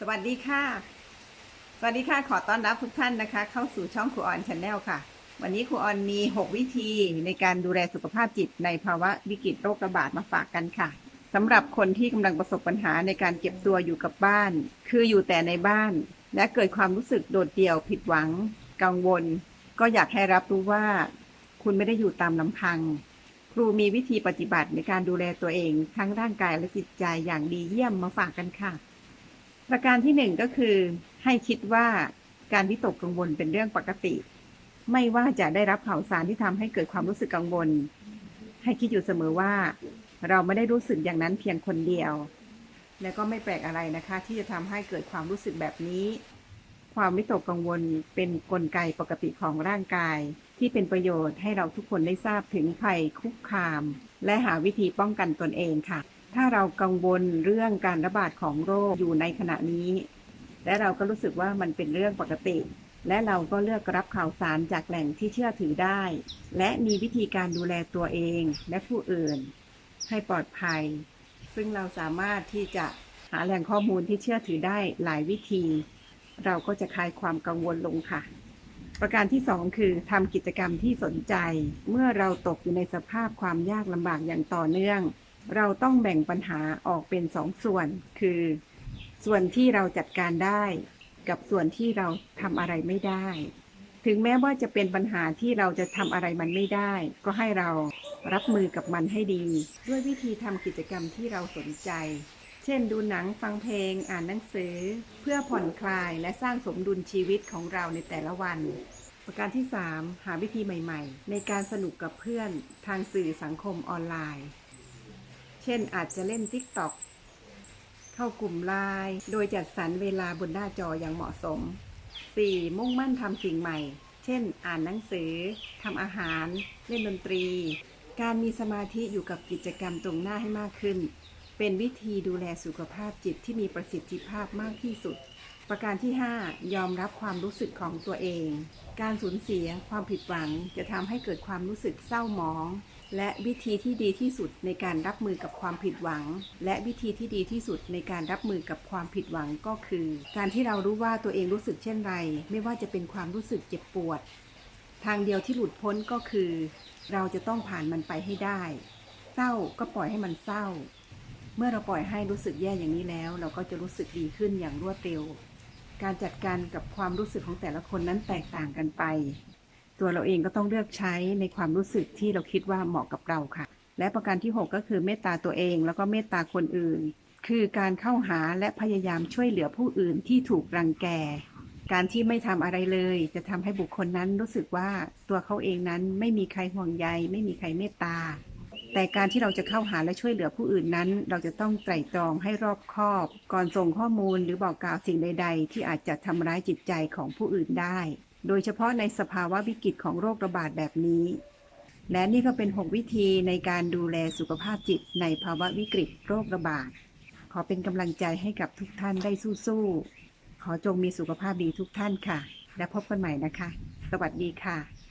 สวัสดีค่ะ สวัสดีค่ะ ขอต้อนรับทุกท่านนะคะ เข้าสู่ช่องครูออนชาแนลค่ะ วันนี้ครูออนมี 6 วิธีในการดูแลสุขภาพจิตในภาวะวิกฤตโรคระบาดมาฝากกันค่ะสำหรับคนที่กำลังประสบปัญหาในการเก็บตัวอยู่กับบ้าน คืออยู่แต่ในบ้าน และเกิดความรู้สึกโดดเดี่ยวผิดหวัง กังวล ก็อยากให้รับรู้ว่า คุณไม่ได้อยู่ตามลำพัง ครูมีวิธีปฏิบัติในการดูแลตัวเอง ทั้งร่างกายและจิตใจอย่างดีเยี่ยมมาฝากกันค่ะ ประการที่หนึ่งก็คือ ให้คิดว่าการวิตกกังวลเป็นเรื่องปกติ ไม่ว่าจะได้รับข่าวสารที่ทำให้เกิดความรู้สึกกังวล ให้คิดอยู่เสมอว่า เราไม่ได้รู้สึกอย่างนั้นเพียงคนเดียว และก็ไม่แปลกอะไรนะคะ ที่จะทำให้เกิดความรู้สึกแบบนี้ ความวิตกกังวลเป็นนกลไกปกติของร่างกาย ที่เป็นประโยชน์ให้เราทุกคนได้ทราบถึงภัยคุกคาม และหาวิธีป้องกันตนเองค่ะ ถ้าเรากังวลเรื่องการระบาดของโรคอยู่ในขณะนี้ และเราก็รู้สึกว่ามันเป็นเรื่องปกติ และเราก็เลือกรับข่าวสารจากแหล่งที่เชื่อถือได้ และมีวิธีการดูแลตัวเองและผู้อื่น ให้ปลอดภัย ซึ่งเราสามารถที่จะหาแหล่งข้อมูลที่เชื่อถือได้หลายวิธี เราก็จะคลายความกังวลลงค่ะ ประการที่สองคือทำกิจกรรมที่สนใจ เมื่อเราตกอยู่ในสภาพความยากลำบากอย่างต่อเนื่อง เราต้องแบ่งปัญหาออกเป็นสองส่วน คือ ส่วนที่เราจัดการได้ กับส่วนที่เราทำอะไรไม่ได้ ถึงแม้ว่าจะเป็นปัญหาที่เราจะทำอะไรมันไม่ได้ ก็ให้เรารับมือกับมันให้ดี ด้วยวิธีทำกิจกรรมที่เราสนใจ เช่น ดูหนังฟังเพลงอ่านหนังสือ เพื่อผ่อนคลายและสร้างสมดุลชีวิตของเราในแต่ละวันประการที่ 3 หาวิธีใหม่ ๆ ในการสนุกกับเพื่อนทางสื่อสังคมออนไลน์ เช่นอาจจะเล่น TikTok เข้ากลุ่มไลน์โดยจัดสรรเวลาบนหน้าจออย่างเหมาะสม 4. มุ่งมั่นทำสิ่งใหม่ เช่น อ่านหนังสือทำอาหาร เล่นดนตรี การมีสมาธิอยู่กับกิจกรรมตรงหน้าให้มากขึ้น เป็นวิธีดูแลสุขภาพจิตที่มีประสิทธิภาพมากที่สุด ประการที่ 5 ยอมรับความรู้สึกของตัวเอง การสูญเสียความผิดหวังจะทำให้เกิดความรู้สึกเศร้าหมอง และวิธีที่ดีที่สุดในการรับมือกับความผิดหวัง และวิธีที่ดีที่สุดในการรับมือกับความผิดหวังก็คือ การที่เรารู้ว่าตัวเองรู้สึกเช่นไร ไม่ว่าจะเป็นความรู้สึกเจ็บปวด ทางเดียวที่หลุดพ้นก็คือ เราจะต้องผ่านมันไปให้ได้ เศร้าก็ปล่อยให้มันเศร้า เมื่อเราปล่อยให้รู้สึกแย่อย่างนี้แล้ว เราก็จะรู้สึกดีขึ้นอย่างรวดเร็ว การจัดการกับความรู้สึกของแต่ละคนนั้นแตกต่างกันไป ตัวเราเองก็ต้องเลือกใช้ในความรู้สึกที่เราคิดว่าเหมาะกับเราค่ะ และประการที่ 6 ก็คือเมตตาตัวเองแล้วก็เมตตาคนอื่น คือการเข้าหาและพยายามช่วยเหลือผู้อื่นที่ถูกรังแก การที่ไม่ทำอะไรเลย จะทำให้บุคคลนั้นรู้สึกว่าตัวเขาเองนั้นไม่มีใครห่วงใย ไม่มีใครเมตตา แต่การที่เราจะเข้าหาและช่วยเหลือผู้อื่นนั้น เราจะต้องไตร่ตรองให้รอบคอบ ก่อนส่งข้อมูลหรือบอกกล่าวสิ่งใด ๆ ที่อาจจะทำร้ายจิตใจของผู้อื่นได้ โดยเฉพาะในสภาวะวิกฤตของโรคระบาดแบบนี้ และนี่ก็เป็น 6 วิธีในการดูแลสุขภาพจิตในภาวะวิกฤตโรคระบาด ขอเป็นกำลังใจให้กับทุกท่านได้สู้ๆ ขอจงมีสุขภาพดีทุกท่านค่ะ และพบกันใหม่นะคะ สวัสดีค่ะ